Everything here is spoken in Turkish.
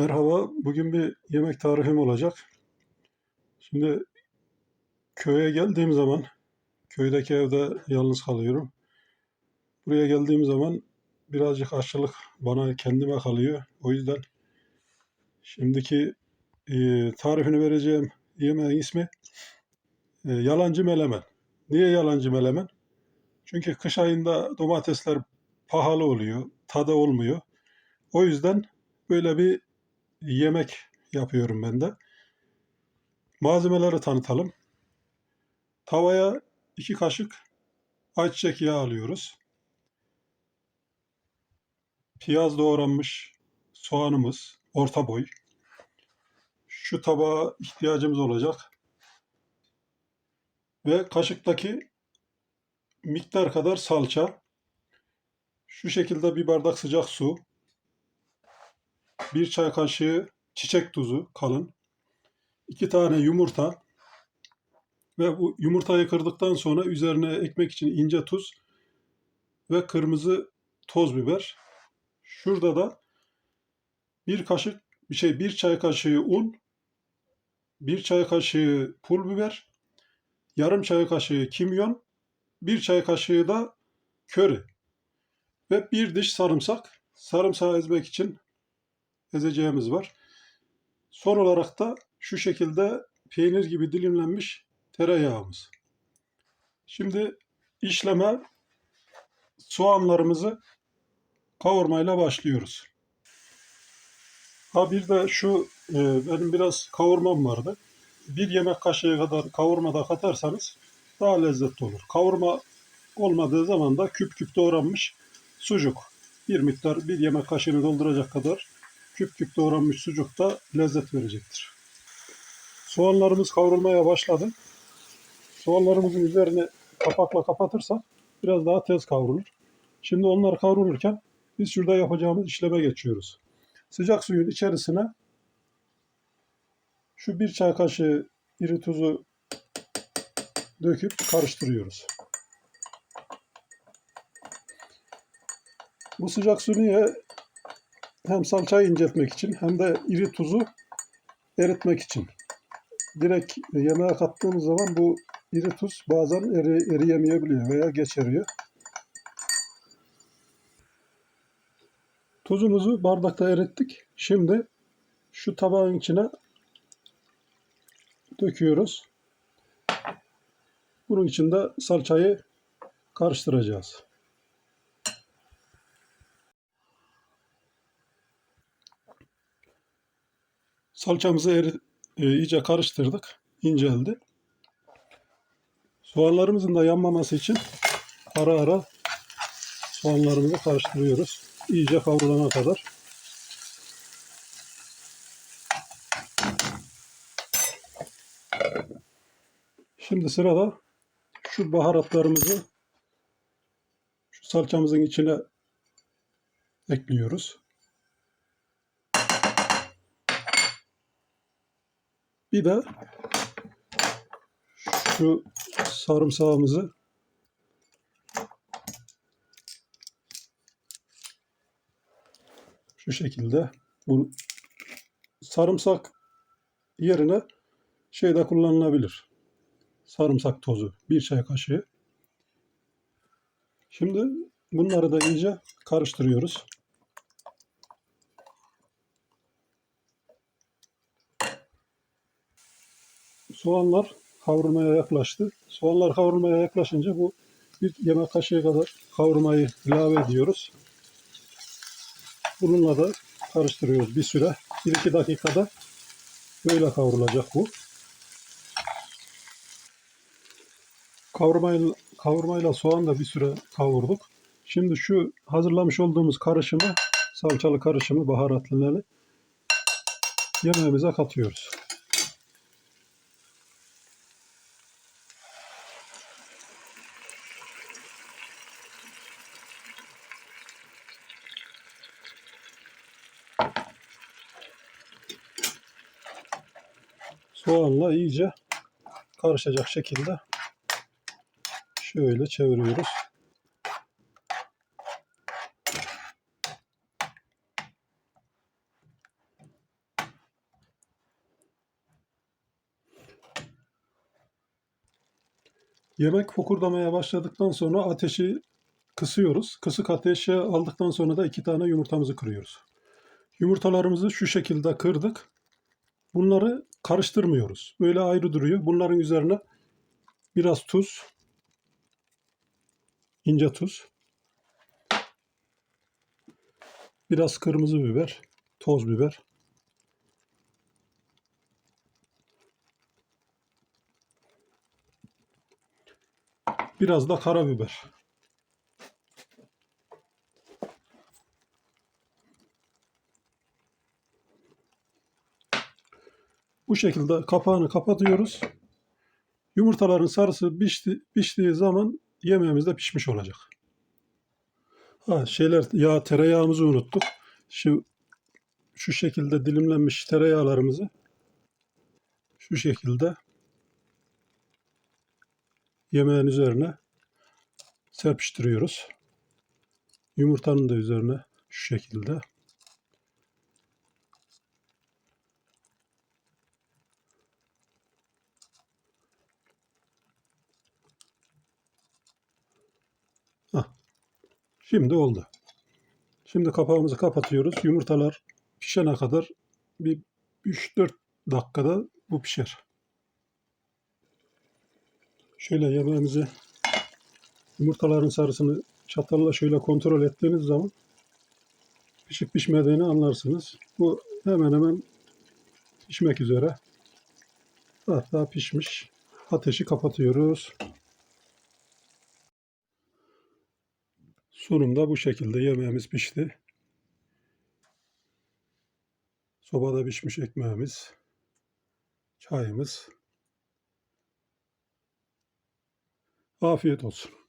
Merhaba, bugün bir yemek tarifim olacak. Şimdi köye geldiğim zaman, köydeki evde yalnız kalıyorum. Buraya geldiğim zaman birazcık aşçılık bana kendime kalıyor. O yüzden şimdiki e, tarifini vereceğim yemeğin ismi e, yalancı melemen. Niye yalancı melemen? Çünkü kış ayında domatesler pahalı oluyor, tadı olmuyor. O yüzden böyle bir yemek yapıyorum ben de. Malzemeleri tanıtalım. Tavaya iki kaşık ayçiçek yağı alıyoruz. Piyaz doğranmış soğanımız, orta boy. Şu tabağa ihtiyacımız olacak. Ve kaşıktaki miktar kadar salça. Şu şekilde bir bardak sıcak su. Bir çay kaşığı çiçek tuzu kalın. iki tane yumurta. Ve bu yumurtayı kırdıktan sonra üzerine ekmek için ince tuz ve kırmızı toz biber. Şurada da bir kaşık bir şey bir çay kaşığı un, bir çay kaşığı pul biber, yarım çay kaşığı kimyon, bir çay kaşığı da köri ve bir diş sarımsak. Sarımsağı ezmek için ezeceğimiz var. Son olarak da şu şekilde peynir gibi dilimlenmiş tereyağımız. Şimdi işleme soğanlarımızı kavurmayla başlıyoruz. Ha bir de şu e, benim biraz kavurmam vardı. Bir yemek kaşığı kadar kavurma da katarsanız daha lezzetli olur. Kavurma olmadığı zaman da küp küp doğranmış sucuk. Bir miktar bir yemek kaşığını dolduracak kadar küp küp doğranmış sucuk da lezzet verecektir. Soğanlarımız kavrulmaya başladı. Soğanlarımızın üzerini kapakla kapatırsak biraz daha tez kavrulur. Şimdi onlar kavrulurken biz şurada yapacağımız işleme geçiyoruz. Sıcak suyun içerisine şu bir çay kaşığı iri tuzu döküp karıştırıyoruz. Bu sıcak su niye? Hem salçayı inceltmek için hem de iri tuzu eritmek için. Direkt yemeğe kattığımız zaman bu iri tuz bazen eri, eriyemeyebiliyor veya geç eriyor. Tuzumuzu bardakta erittik. Şimdi şu tabağın içine döküyoruz. Bunun için de salçayı karıştıracağız. Salçamızı eri, e, iyice karıştırdık. İnceldi. Soğanlarımızın da yanmaması için ara ara soğanlarımızı karıştırıyoruz. İyice kavrulana kadar. Şimdi sırada şu baharatlarımızı şu salçamızın içine ekliyoruz. Bir de şu sarımsağımızı şu şekilde bu sarımsak yerine şey de kullanılabilir. Sarımsak tozu bir çay kaşığı. Şimdi bunları da iyice karıştırıyoruz. Soğanlar kavrulmaya yaklaştı. Soğanlar kavrulmaya yaklaşınca bu bir yemek kaşığı kadar kavurmayı ilave ediyoruz. Bununla da karıştırıyoruz bir süre. 1-2 dakikada böyle kavrulacak bu. Kavurmayla, kavurmayla soğan da bir süre kavurduk. Şimdi şu hazırlamış olduğumuz karışımı, salçalı karışımı, baharatlıları yemeğimize katıyoruz. soğanla iyice karışacak şekilde şöyle çeviriyoruz. Yemek fokurdamaya başladıktan sonra ateşi kısıyoruz. Kısık ateşe aldıktan sonra da iki tane yumurtamızı kırıyoruz. Yumurtalarımızı şu şekilde kırdık. Bunları karıştırmıyoruz. Böyle ayrı duruyor. Bunların üzerine biraz tuz, ince tuz, biraz kırmızı biber, toz biber, biraz da karabiber. Bu şekilde kapağını kapatıyoruz. Yumurtaların sarısı pişti, piştiği zaman yemeğimiz de pişmiş olacak. Ha şeyler yağ tereyağımızı unuttuk. Şu şu şekilde dilimlenmiş tereyağlarımızı şu şekilde yemeğin üzerine serpiştiriyoruz. Yumurtanın da üzerine şu şekilde. Şimdi oldu. Şimdi kapağımızı kapatıyoruz. Yumurtalar pişene kadar bir 3-4 dakikada bu pişer. Şöyle yemeğimizi yumurtaların sarısını çatalla şöyle kontrol ettiğiniz zaman pişip pişmediğini anlarsınız. Bu hemen hemen pişmek üzere. Hatta pişmiş. Ateşi kapatıyoruz. Sunumda bu şekilde yemeğimiz pişti. Sobada pişmiş ekmeğimiz, çayımız. Afiyet olsun.